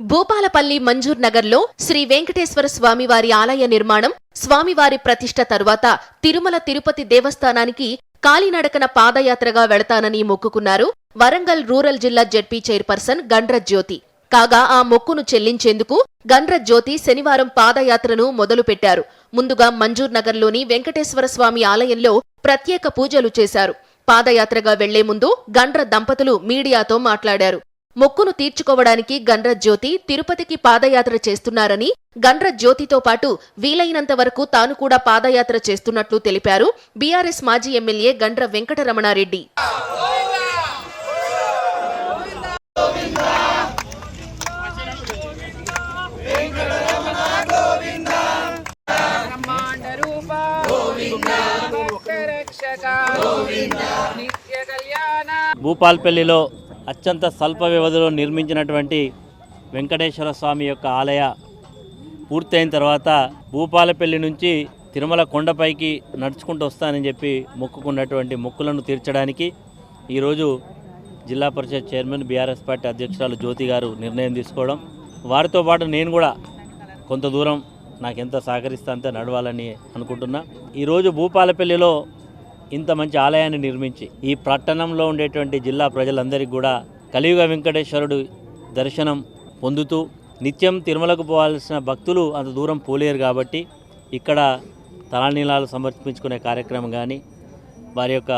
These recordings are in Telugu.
భూపాలపల్లి మంజూర్ నగర్లో శ్రీ వెంకటేశ్వర స్వామివారి ఆలయ నిర్మాణం స్వామివారి ప్రతిష్ట తరువాత తిరుమల తిరుపతి దేవస్థానానికి కాలినడకన పాదయాత్రగా వెళతానని మొక్కుకున్నారు వరంగల్ రూరల్ జిల్లా జడ్పీ చైర్పర్సన్ గండ్రజ్యోతి. కాగా ఆ మొక్కును చెల్లించేందుకు గండ్రజ్యోతి శనివారం పాదయాత్రను మొదలుపెట్టారు. ముందుగా మంజూర్ నగర్లోని వెంకటేశ్వర స్వామి ఆలయంలో ప్రత్యేక పూజలు చేశారు. పాదయాత్రగా వెళ్ళే ముందు గండ్ర దంపతులు మీడియాతో మాట్లాడారు. మొక్కును తీర్చుకోవడానికి గండ్ర జ్యోతి తిరుపతికి పాదయాత్ర చేస్తున్నారని గండ్ర జ్యోతితో పాటు వీలైనంత వరకు తాను కూడా పాదయాత్ర చేస్తున్నట్లు తెలిపారు బీఆర్ఎస్ మాజీ ఎమ్మెల్యే గండ్ర వెంకటరమణారెడ్డి. భూపాల్పల్లిలో అత్యంత స్వల్ప వ్యవధిలో నిర్మించినటువంటి వెంకటేశ్వర స్వామి యొక్క ఆలయ పూర్తయిన తర్వాత భూపాలపల్లి నుంచి తిరుమల కొండపైకి నడుచుకుంటూ వస్తానని చెప్పి మొక్కుకున్నటువంటి మొక్కులను తీర్చడానికి ఈరోజు జిల్లా పరిషత్ చైర్మన్ బీఆర్ఎస్ పార్టీ అధ్యక్షురాలు జ్యోతి గారు నిర్ణయం తీసుకోవడం. వారితో పాటు నేను కూడా కొంత దూరం నాకు ఎంత అంతే నడవాలని అనుకుంటున్నా. ఈరోజు భూపాలపల్లిలో ఇంత మంచి ఆలయాన్ని నిర్మించి ఈ పట్టణంలో ఉండేటువంటి జిల్లా ప్రజలందరికీ కూడా కలియుగ వెంకటేశ్వరుడు దర్శనం పొందుతూ నిత్యం తిరుమలకు పోవాల్సిన భక్తులు అంత దూరం పోలేరు కాబట్టి ఇక్కడ తలానీలాలు సమర్పించుకునే కార్యక్రమం కానీ వారి యొక్క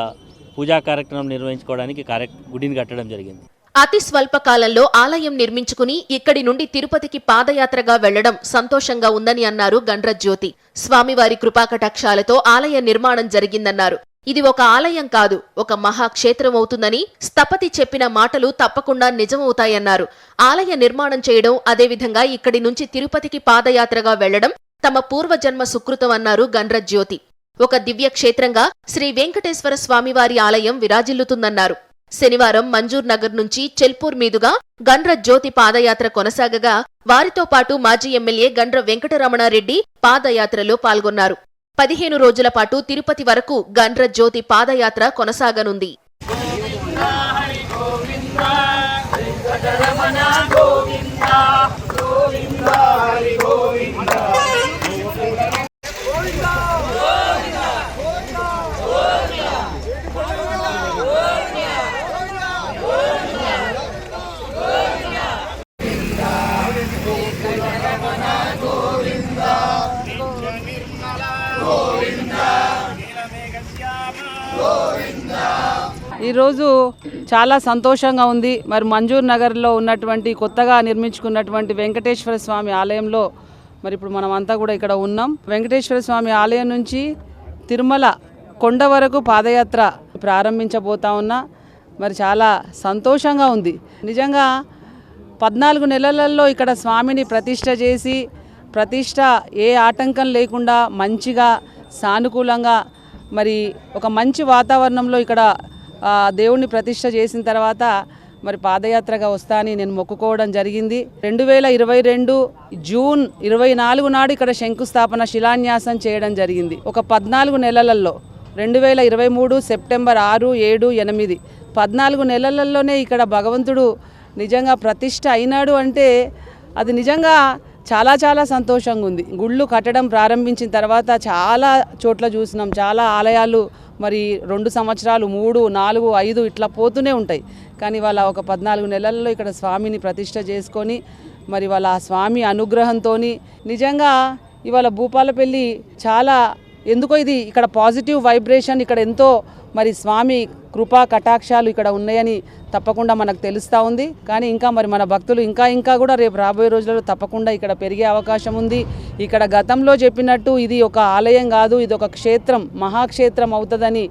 పూజా కార్యక్రమం నిర్వహించుకోవడానికి కార్య గుడిని కట్టడం జరిగింది. అతి స్వల్ప కాలంలో ఆలయం నిర్మించుకుని ఇక్కడి నుండి తిరుపతికి పాదయాత్రగా వెళ్ళడం సంతోషంగా ఉందని అన్నారు గండ్రజ్యోతి. స్వామివారి కృపాకటాక్షాలతో ఆలయ నిర్మాణం జరిగిందన్నారు. ఇది ఒక ఆలయం కాదు ఒక మహాక్షేత్రం అవుతుందని స్థపతి చెప్పిన మాటలు తప్పకుండా నిజమవుతాయన్నారు. ఆలయ నిర్మాణం చేయడం అదేవిధంగా ఇక్కడి నుంచి తిరుపతికి పాదయాత్రగా వెళ్ళడం తమ పూర్వజన్మ సుకృతం అన్నారు గండ్ర జ్యోతి ఒక దివ్య క్షేత్రంగా శ్రీ వెంకటేశ్వర స్వామివారి ఆలయం విరాజిల్లుతుందన్నారు. శనివారం మంజూర్ నగర్ నుంచి చెల్పూర్ మీదుగా గండ్ర జ్యోతి పాదయాత్ర కొనసాగగా వారితో పాటు మాజీ ఎమ్మెల్యే గండ్ర వెంకటరమణారెడ్డి పాదయాత్రలో పాల్గొన్నారు. పదిహేను రోజుల పాటు తిరుపతి వరకు గండ్ర జ్యోతి పాదయాత్ర కొనసాగనుంది. ఈరోజు చాలా సంతోషంగా ఉంది. మరి మంజూర్ నగర్లో ఉన్నటువంటి కొత్తగా నిర్మించుకున్నటువంటి వెంకటేశ్వర స్వామి ఆలయంలో మరి ఇప్పుడు మనం అంతా కూడా ఇక్కడ ఉన్నాం. వెంకటేశ్వర స్వామి ఆలయం నుంచి తిరుమల కొండ వరకు పాదయాత్ర ప్రారంభించబోతా ఉన్నా. మరి చాలా సంతోషంగా ఉంది. నిజంగా పద్నాలుగు నెలలలో ఇక్కడ స్వామిని ప్రతిష్ట చేసి ప్రతిష్ట ఏ ఆటంకం లేకుండా మంచిగా సానుకూలంగా మరి ఒక మంచి వాతావరణంలో ఇక్కడ దేవుణ్ణి ప్రతిష్ట చేసిన తర్వాత మరి పాదయాత్రగా వస్తా అని నేను మొక్కుకోవడం జరిగింది. రెండు వేల ఇరవై రెండు జూన్ ఇరవై నాలుగు నాడు ఇక్కడ శంకుస్థాపన శిలాన్యాసం చేయడం జరిగింది. ఒక పద్నాలుగు నెలలలో రెండు వేల ఇరవై మూడు సెప్టెంబర్ ఆరు ఏడు ఎనిమిది పద్నాలుగు నెలలలోనే ఇక్కడ భగవంతుడు నిజంగా ప్రతిష్ట అయినాడు అంటే అది నిజంగా చాలా చాలా సంతోషంగా ఉంది. గుళ్ళు కట్టడం ప్రారంభించిన తర్వాత చాలా చోట్ల చూసినాం. చాలా ఆలయాలు మరి రెండు సంవత్సరాలు మూడు నాలుగు ఐదు ఇట్లా పోతూనే ఉంటాయి. కానీ వాళ్ళ ఒక పద్నాలుగు నెలల్లో ఇక్కడ స్వామిని ప్రతిష్ట చేసుకొని మరి వాళ్ళ ఆ స్వామి అనుగ్రహంతో నిజంగా ఇవాళ భూపాలపల్లి చాలా ఎందుకో ఇది ఇక్కడ పాజిటివ్ వైబ్రేషన్ ఇక్కడ ఎంతో మరి స్వామి కృపా కటాక్షాలు ఇక్కడ ఉన్నాయని తప్పకుండా మనకు తెలుస్తూ ఉంది. కానీ ఇంకా మరి మన భక్తులు ఇంకా ఇంకా కూడా రేపు రాబోయే రోజులలో తప్పకుండా ఇక్కడ పెరిగే అవకాశం ఉంది. ఇక్కడ గతంలో చెప్పినట్టు ఇది ఒక ఆలయం కాదు ఇది ఒక క్షేత్రం మహాక్షేత్రం అవుతుందని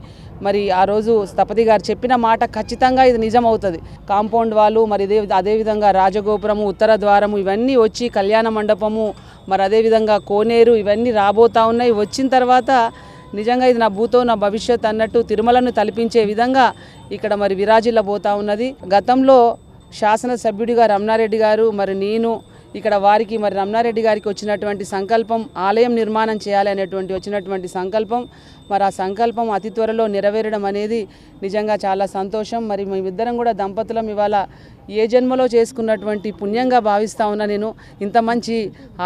మరి ఆ రోజు స్థపతి గారు చెప్పిన మాట ఖచ్చితంగా ఇది నిజం అవుతుంది కాంపౌండ్ వాళ్ళు మరి ఇదే అదేవిధంగా రాజగోపురము ఉత్తర ద్వారము ఇవన్నీ వచ్చి కళ్యాణ మండపము మరి అదేవిధంగా కోనేరు ఇవన్నీ రాబోతా ఉన్నాయి. వచ్చిన తర్వాత నిజంగా ఇది నా భూతో నా భవిష్యత్ అన్నట్టు తిరుమలను తలపించే విధంగా ఇక్కడ మరి విరాజిల్లబోతా ఉన్నది. గతంలో శాసనసభ్యుడిగా రమణారెడ్డి గారు మరి నేను ఇక్కడ వారికి మరి రమణారెడ్డి గారికి వచ్చినటువంటి సంకల్పం ఆలయం నిర్మాణం చేయాలి అనేటువంటి వచ్చినటువంటి సంకల్పం మరి ఆ సంకల్పం అతి త్వరలో నెరవేరడం అనేది నిజంగా చాలా సంతోషం. మరి మేమిద్దరం కూడా దంపతులం ఇవాళ ఏ జన్మలో చేసుకున్నటువంటి పుణ్యంగా భావిస్తా ఉన్నా నేను. ఇంత మంచి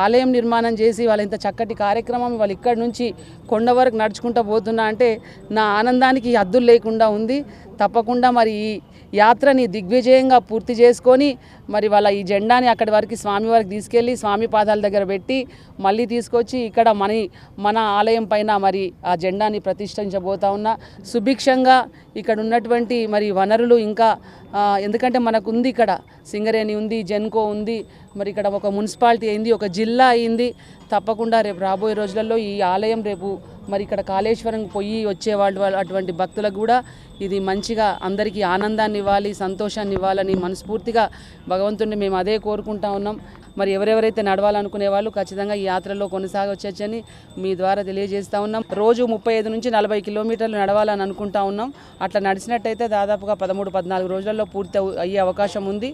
ఆలయం నిర్మాణం చేసి వాళ్ళ ఇంత చక్కటి కార్యక్రమం వాళ్ళు ఇక్కడి నుంచి కొండ వరకు నడుచుకుంటూ పోతున్నా అంటే నా ఆనందానికి హద్దులు లేకుండా ఉంది. తప్పకుండా మరి ఈ యాత్రని దిగ్విజయంగా పూర్తి చేసుకొని మరి వాళ్ళ ఈ జెండాని అక్కడి వరకు స్వామి వారికి తీసుకెళ్ళి స్వామి పాదాల దగ్గర పెట్టి మళ్ళీ తీసుకొచ్చి ఇక్కడ మన మన ఆలయం పైన మరి ఆ జెండాని ప్రతిష్ఠించబోతా ఉన్నా. సుభిక్షంగా ఇక్కడ ఉన్నటువంటి మరి వనరులు ఇంకా ఎందుకంటే మనకు ఉంది ఇక్కడ సింగరేణి ఉంది జెన్కో ఉంది మరి ఇక్కడ ఒక మున్సిపాలిటీ అయింది ఒక జిల్లా అయింది. తప్పకుండా రేపు రాబోయే రోజులలో ఈ ఆలయం రేపు మరి ఇక్కడ కాళేశ్వరం పొయ్యి వచ్చేవాళ్ళు అటువంటి భక్తులకు కూడా ఇది మంచిగా అందరికీ ఆనందాన్ని ఇవ్వాలి సంతోషాన్ని ఇవ్వాలని మనస్ఫూర్తిగా భగవంతుడిని మేము అదే కోరుకుంటా ఉన్నాం. మరి ఎవరెవరైతే నడవాలనుకునే వాళ్ళు ఖచ్చితంగా ఈ యాత్రలో కొనసాగొచ్చని మీ ద్వారా తెలియజేస్తూ ఉన్నాం. రోజు ముప్పై ఐదు నుంచి నలభై కిలోమీటర్లు నడవాలని అనుకుంటా ఉన్నాం. అట్లా నడిచినట్టయితే దాదాపుగా పదమూడు పద్నాలుగు రోజులలో పూర్తి అయ్యే అవకాశం ఉంది.